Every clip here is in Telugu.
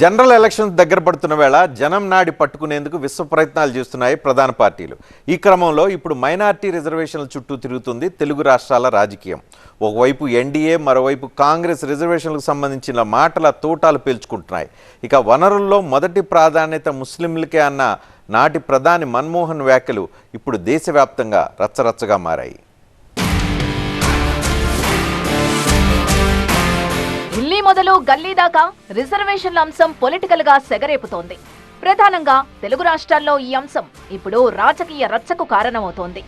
జనరల్ ఎలక్షన్స్ దగ్గర పడుతున్న వేళ జనం నాడి పట్టుకునేందుకు విశ్వ ప్రయత్నాలు చేస్తున్నాయి ప్రధాన పార్టీలు. ఈ క్రమంలో ఇప్పుడు మైనార్టీ రిజర్వేషన్ల చుట్టూ తిరుగుతుంది తెలుగు రాష్ట్రాల రాజకీయం. ఒకవైపు ఎన్డీఏ మరోవైపు కాంగ్రెస్ రిజర్వేషన్లకు సంబంధించిన మాటల తోటాలు పేల్చుకుంటున్నాయి. ఇక వనరుల్లో మొదటి ప్రాధాన్యత ముస్లింలకే అన్న నాటి ప్రధాని మన్మోహన్ వ్యాఖ్యలు ఇప్పుడు దేశవ్యాప్తంగా రచ్చరచ్చగా మారాయి. మొదలు గల్లీ దాకా రిజర్వేషన్ల అంశం పొలిటికల్గా సెగరేపుతోంది. ప్రధానంగా తెలుగు రాష్ట్రాల్లో ఈ అంశం ఇప్పుడు రాజకీయ రచ్చకు కారణమవుతోంది.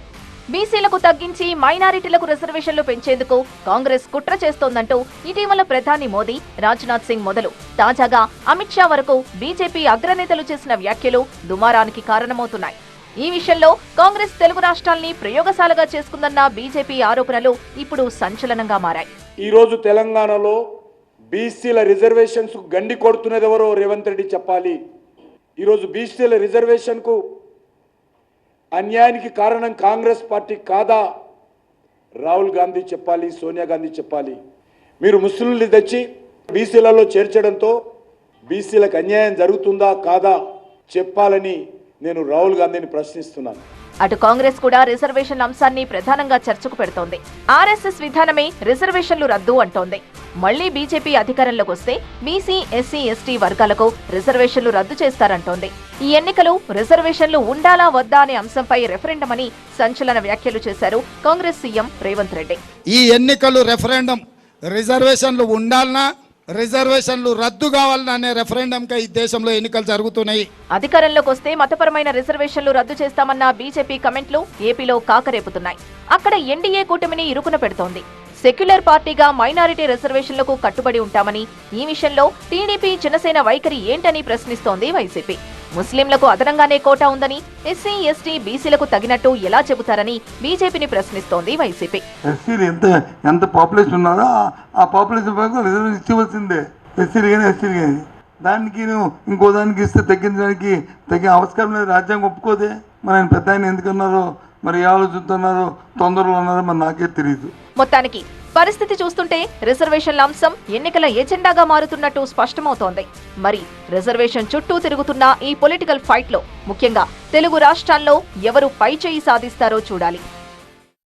బీసీలకు తగ్గించి మైనారిటీలకు రిజర్వేషన్లు పెంచేందుకు కాంగ్రెస్ కుట్ర చేస్తోందంటూ ఇటీవల ప్రధాని మోదీ రాజ్నాథ్ సింగ్ మొదలు. తాజాగా అమిత్ షా వరకు బీజేపీ అగ్రనేతలు చేసిన వ్యాఖ్యలు దుమారానికి కారణమవుతున్నాయి. ఈ విషయంలో కాంగ్రెస్ తెలుగు రాష్ట్రాల్ని ప్రయోగశాలగా చేసుకుందన్న బీజేపీ ఆరోపణలు ఇప్పుడు సంచలనంగా మారాయి. ఈరోజు తెలంగాణలో బీసీల రిజర్వేషన్స్ గండి కొడుతున్నది ఎవరో రేవంత్ రెడ్డి చెప్పాలి. ఈరోజు బీసీల రిజర్వేషన్కు అన్యాయానికి కారణం కాంగ్రెస్ పార్టీ కాదా? రాహుల్ గాంధీ చెప్పాలి సోనియా గాంధీ చెప్పాలి. మీరు ముస్లింలు తెచ్చి బీసీలలో చేర్చడంతో బీసీలకు అన్యాయం జరుగుతుందా కాదా చెప్పాలని నేను రాహుల్ గాంధీని ప్రశ్నిస్తున్నాను. అటు కాంగ్రెస్ కూడా రిజర్వేషన్ అంశాన్ని ప్రధానంగా చర్చకు పెడుతోంది. ఆర్ఎస్ఎస్ విధానమే రిజర్వేషన్లు రద్దు అంటోంది. మళ్ళీ బీజేపీ అధికారంలోకి వస్తే బీసీ ఎస్సీ ఎస్టీ వర్గాలకు రిజర్వేషన్లు రద్దు చేస్తారంటోంది. ఈ ఎన్నికలు రిజర్వేషన్లు ఉండాలా వద్దా అనే అంశంపై రెఫరెండం అని సంచలన వ్యాఖ్యలు చేశారు కాంగ్రెస్ సీఎం రేవంత్ రెడ్డి. ఈ ఎన్నికలు రెఫరెండం రిజర్వేషన్లు ఉండాలనా రిజర్వేషన్లు రద్దు కావాలన్నా అనే రెఫరెండంకి ఈ దేశంలో ఎన్నికలు జరుగుతున్నాయి. అధికారంలోకి వస్తే మతపరమైన రిజర్వేషన్లు రద్దు చేస్తామన్న బీజేపీ కమెంట్లు ఏపీలో కాకరేపుతున్నాయి. అక్కడ ఎన్డీఏ కూటమిని ఇరుకున పెడుతోంది. సెక్యులర్ పార్టీగా మైనారిటీ రిజర్వేషన్లకు కట్టుబడి ఉంటామని ఈ విషయంలో టీడీపీ జనసేన వైఖరి ఏంటని ప్రశ్నిస్తోంది వైసీపీ. ముస్లింలకు అదనంగానే కోటా ఉందని ఎస్సీ ఎస్టీ బీసీలకు తగినట్టు ఎలా చెబుతారని బీజేపీని ప్రశ్నిస్తోంది వైసీపీ. ఎస్సీలు ఎంత ఎంత పాపులేషన్ ఉన్నారో ఆ- పాపులేషన్ ప్రకారం రిజర్వేషన్ ఇచ్చివలసిందే ఎస్సీలు కానీ ఎస్సీలు కానీ దానికి ఇంకో దానికి ఇస్తే తగ్గించడానికి తగ్గే అవసరం లేదు. రాజ్యాంగం ఒప్పుకోదే. మరి ఆయన పెద్ద ఆయన ఎందుకున్నారో మరి ఏ ఆలోచిస్తున్నారో తొందరలో ఉన్నారో మరి నాకే తెలియదు మొత్తానికి పరిస్థితి చూస్తుంటే రిజర్వేషన్ల అంశం ఎన్నికల ఎజెండాగా మారుతున్నట్టు స్పష్టమవుతోంది. మరి రిజర్వేషన్ చుట్టూ తిరుగుతున్న ఈ పొలిటికల్ ఫైట్లో ముఖ్యంగా తెలుగు రాష్ట్రాల్లో ఎవరు పై చేయి సాధిస్తారో చూడాలి.